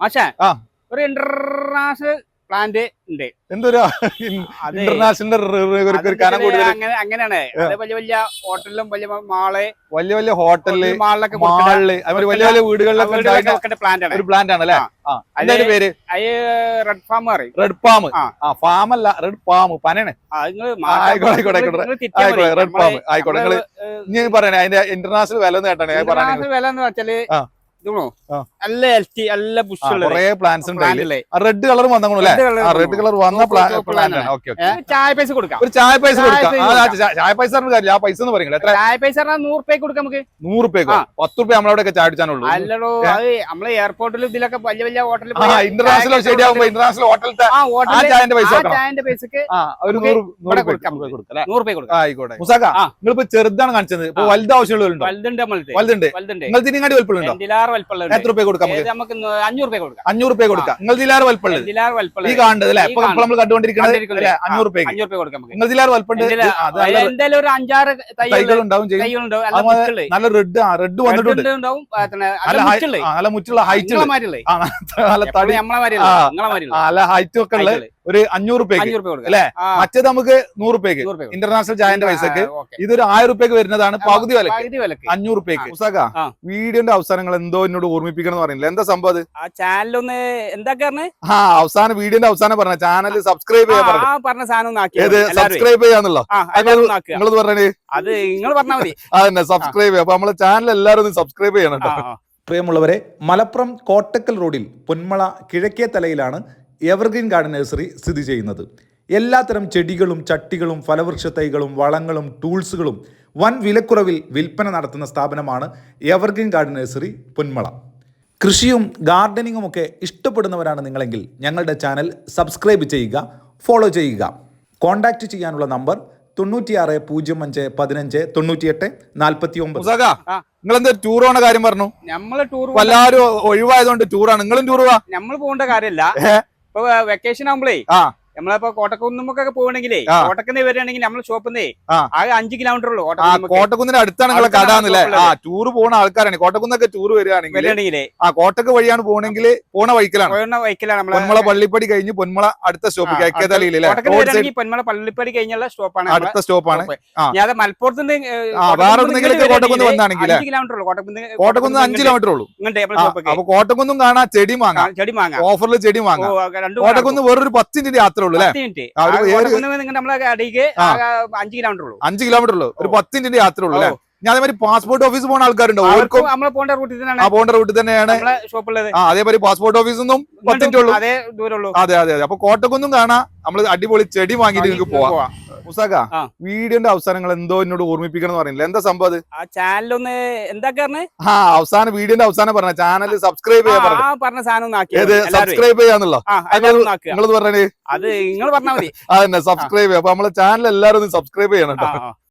മാഷേ ഒരു international plant ഉണ്ട്. എന്തൊരു ഇന്റർനാഷണൽ അതിന്റെ അങ്ങനെ അങ്ങനെയാണ്. വലിയ വലിയ ഹോട്ടലിലും വലിയ മാൾ വലിയ വലിയ ഹോട്ടലിൽ മാളിലൊക്കെ മാളിൽ വലിയ വലിയ വീടുകളിലൊക്കെ പ്ലാന്റ് ആണ്. ഒരു പ്ലാന്റ് ആണ് അല്ലേ ആ. ആ അത് പേര്? റെഡ് ഫാം പറയും റെഡ് ഫാം ആ. ഫാം അല്ല റെഡ് ഫാം ആ, ആയിക്കോട്ടെ, ആയിക്കോട്ടെ, ആയിക്കോട്ടെ. തിരിച്ചാ ആയിക്കോട്ടെ, നിങ്ങൾ ഇനി പറയണേ അതിന്റെ ഇന്റർനാഷണൽ വില ഒന്ന് കേട്ടാണ് international വില എന്ന് വെച്ചാൽ ആ. നല്ല എൽറ്റി നല്ല ബുഷ് കൊറേ പ്ലാന്റ്സ് ഉണ്ട്. റെഡ് കളർ വന്നു റെഡ് കളർ വന്ന. പ്ലാന്റ് ചായ പൈസ കൊടുക്കാം. ഒരു ചായ പൈസ കൊടുക്കാം. ചായ പൈസ കാര്യമില്ല ആ പൈസ എന്ന് പറയുന്നത് എത്ര ചായ പൈസ നൂറ് കൊടുക്കാം നമുക്ക്. നൂറ്. പത്ത് റുപ്യ നമ്മളവിടെ ചായ അല്ലടോ അത് നമ്മളെ എയർപോർട്ടിലും ഇതിലൊക്കെ വലിയ വലിയ ഹോട്ടലിൽ ഇന്റർനാഷണൽ ശരിയാകുമ്പോ ഇന്റർനാഷണൽ ഹോട്ടലത്തെ ആ ചായന്റെ പൈസ ചായന്റെ പൈസക്ക് ആ ഒരു നമുക്ക് നൂറ് നൂറ് ഇവിടെ കൊടുക്കാം. ആയിക്കോട്ടെ. മുസാക്ക. നിങ്ങളിപ്പോ ചെറുതാണ് കാണിച്ചത്. ഇപ്പൊ വലുത് ആവശ്യമുള്ളവരുണ്ടോ വലുതുണ്ട് വലുതുണ്ട്. വലുതുണ്ട്. നിങ്ങൾ ഇതിനെങ്ങാണ്ടി വലുപ്പമുണ്ടോ എത്ര റുപ്യ കൊടുക്കാം നമുക്ക്? അഞ്ഞൂറ് കൊടുക്കാം. അഞ്ഞൂറ് റുപ്യ കൊടുക്കാം. നിങ്ങൾ ഇതിലാറ് വൽപ്പള്ളി. എന്തിലാറ് ഈ കാണുന്നത് അല്ലെ? ഇപ്പൊ. നമ്മൾ കണ്ടുകൊണ്ടിരിക്കുന്നത് അഞ്ഞൂറ് റുപ്യ കൊടുക്കാം നിങ്ങൾ ജില്ലാർ വൽപ്പള്ളി എന്തായാലും ഒരു അഞ്ചാറ് തൈകൾ ഉണ്ടാവും ചെയ്യും. നല്ല റെഡ് റെഡ് വന്നിട്ടുണ്ട്. നല്ല മുറ്റുള്ള. ഹൈറ്റ് നല്ല തടി. നമ്മളെ ഹൈറ്റും ഒക്കെ ഉള്ളത്. ഒരു അഞ്ഞൂറ് രൂപയ്ക്ക് അല്ലെ? മറ്റേത് നമുക്ക് നൂറ് കൊടുക്കാം. ഇന്റർനാഷണൽ ചായന്റെ പൈസക്ക് ഇതൊരു ആയിരം രൂപയ്ക്ക് വരുന്നതാണ് പകുതി വിലക്ക് അഞ്ഞൂറ് റുപ്യക്ക് ആ. വീഡിയോന്റെ അവസാനങ്ങൾ എന്തോ എന്നോട് ഓർമ്മിപ്പിക്കണം എന്ന് പറയുന്നില്ല. എന്താ സംഭവം അത്? ആ ചാനലൊന്ന് എന്താ പറഞ്ഞേ? ആ അവസാനം വീഡിയോന്റെ അവസാനം പറഞ്ഞ ചാനൽ സബ്സ്ക്രൈബ് ചെയ്യാൻ പറഞ്ഞു ആ പറഞ്ഞ സാധനം. സബ്സ്ക്രൈബ് ചെയ്യാന്നുള്ളോ? നിങ്ങളത് പറഞ്ഞേ? അത് നിങ്ങൾ പറഞ്ഞാൽ മതി. അതന്നെ സബ്സ്ക്രൈബ് ചെയ്യാം. അപ്പൊ നമ്മളെ ചാനൽ എല്ലാവരും സബ്സ്ക്രൈബ് ചെയ്യണം കേട്ടോ. പ്രിയമുള്ളവരെ മലപ്പുറം കോട്ടക്കൽ റോഡിൽ പൊന്മള കിഴക്കേ തലയിലാണ് എവർഗ്രീൻ ഗാർഡൻ നഴ്സറി സ്ഥിതി ചെയ്യുന്നത്. എല്ലാത്തരം ചെടികളും ചട്ടികളും ഫലവൃക്ഷ തൈകളും വളങ്ങളും ടൂൾസുകളും വൻ വിലക്കുറവിൽ വിൽപ്പന നടത്തുന്ന സ്ഥാപനമാണ് എവർഗ്രീൻ ഗാർഡൻ നഴ്സറി പൊന്മള. കൃഷിയും ഗാർഡനിങ്ങും ഒക്കെ ഇഷ്ടപ്പെടുന്നവരാണ് നിങ്ങളെങ്കിൽ ഞങ്ങളുടെ ചാനൽ സബ്സ്ക്രൈബ് ചെയ്യുക ഫോളോ ചെയ്യുക. കോൺടാക്റ്റ് ചെയ്യാനുള്ള നമ്പർ തൊണ്ണൂറ്റിയാറ് പൂജ്യം അഞ്ച് പതിനഞ്ച് തൊണ്ണൂറ്റിയെട്ട് നാൽപ്പത്തി ഒമ്പത്. നിങ്ങൾ എന്താ ടൂർ പോണ കാര്യം പറഞ്ഞു? നമ്മൾ ടൂർ എല്ലാരും എല്ലാവരും ഒഴിവായതുകൊണ്ട് ടൂറാണ് നിങ്ങളും ടൂർ പോവാ? നമ്മൾ പോകേണ്ട കാര്യമല്ല? ഇപ്പൊ വെക്കേഷൻ ആകുമ്പോഴേ. നമ്മളിപ്പോ കോട്ടക്കുന്നുമൊക്കെ പോകണമെങ്കിലേ. കോട്ടക്കുന്ന് വരികയാണെങ്കിൽ നമ്മൾ ഷോപ്പിന്നേ ആ. ആകെ അഞ്ച് കിലോമീറ്റർ ഉള്ളൂ കോട്ടക്കുന്നിന്റെ അടുത്താണ് നിങ്ങളെ കടാന്നല്ലേ ടൂറ് ആ ടൂർ പോണ ആൾക്കാരാണ്. കോട്ടക്കുന്നൊക്കെ ടൂർ വരികയാണെങ്കിൽ ആ കോട്ടക്ക് വഴിയാണ് പോകണമെങ്കിൽ പോണ വഴിക്കലാണ്. വൈക്കലാണ് നമ്മളെ പൊന്മള പള്ളിപ്പടി കഴിഞ്ഞ് പൊന്മള അടുത്ത സ്റ്റോപ്പ് വരികയാണെങ്കിൽ പൊന്മല പള്ളിപ്പടി കഴിഞ്ഞുള്ള സ്റ്റോപ്പാണ് അടുത്ത സ്റ്റോപ്പാണ്. ഞാൻ മലപ്പുറത്ത് വേറെ കോട്ടക്കുന്ന് വന്നാണെങ്കിൽ അഞ്ച് കിലോമീറ്റർ ഉള്ളൂ. കോട്ടക്കുന്ന് അഞ്ച് കിലോമീറ്റർ ഉള്ളൂ. അപ്പൊ കോട്ടക്കുന്നും കാണാൻ ചെടി വാങ്ങാം ചെടി വാങ്ങാം ഓഫറിൽ ചെടി വാങ്ങാം കോട്ടക്കുന്ന് വേറൊരു പത്തിന്റെ മിനിറ്റ് ഉള്ളൂ അടിക്ക് അഞ്ച് കിലോമീറ്റർ ഉള്ളൂ അഞ്ച് കിലോമീറ്റർ ഉള്ളൂ ഒരു. പത്ത് മിനിറ്റ് യാത്ര ഉള്ളൂ അല്ലെ ഞാൻ അതേമാതിരി പാസ്പോർട്ട് ഓഫീസ് പോകുന്ന ആൾക്കാരുണ്ടോ? ഓർക്കും പോകേണ്ട റൂട്ടിൽ തന്നെയാണ്. പോകേണ്ട റൂട്ടിൽ തന്നെയാണ്. ആ അതേമാതിരി പാസ്പോർട്ട് പത്ത് മിനിറ്റ് ഉള്ളൂ. അതേ അതെ അതെ അപ്പൊ കോട്ടക്കുന്നും കാണാം. നമ്മൾ അടിപൊളി ചെടി വാങ്ങിയിട്ട് നിങ്ങൾക്ക് പോവാം. മുസാക്ക വീഡിയോന്റെ അവസാനങ്ങൾ എന്തോ എന്നോട് ഓർമ്മിപ്പിക്കണം പറഞ്ഞില്ല? എന്താ സംഭവം അത്? ആ ചാനലൊന്ന് എന്താ ആ അവസാനം വീഡിയോന്റെ അവസാനം പറഞ്ഞ ചാനൽ സബ്സ്ക്രൈബ് ചെയ്യാൻ പറഞ്ഞു. സാധനം. സബ്സ്ക്രൈബ് ചെയ്യാന്നുള്ളോ? നിങ്ങളത് പറഞ്ഞേ? അത് നിങ്ങൾ പറഞ്ഞാൽ മതി. അതന്നെ സബ്സ്ക്രൈബ് ചെയ്യാം. അപ്പൊ നമ്മളെ ചാനൽ എല്ലാവരും സബ്സ്ക്രൈബ് ചെയ്യണം കേട്ടോ.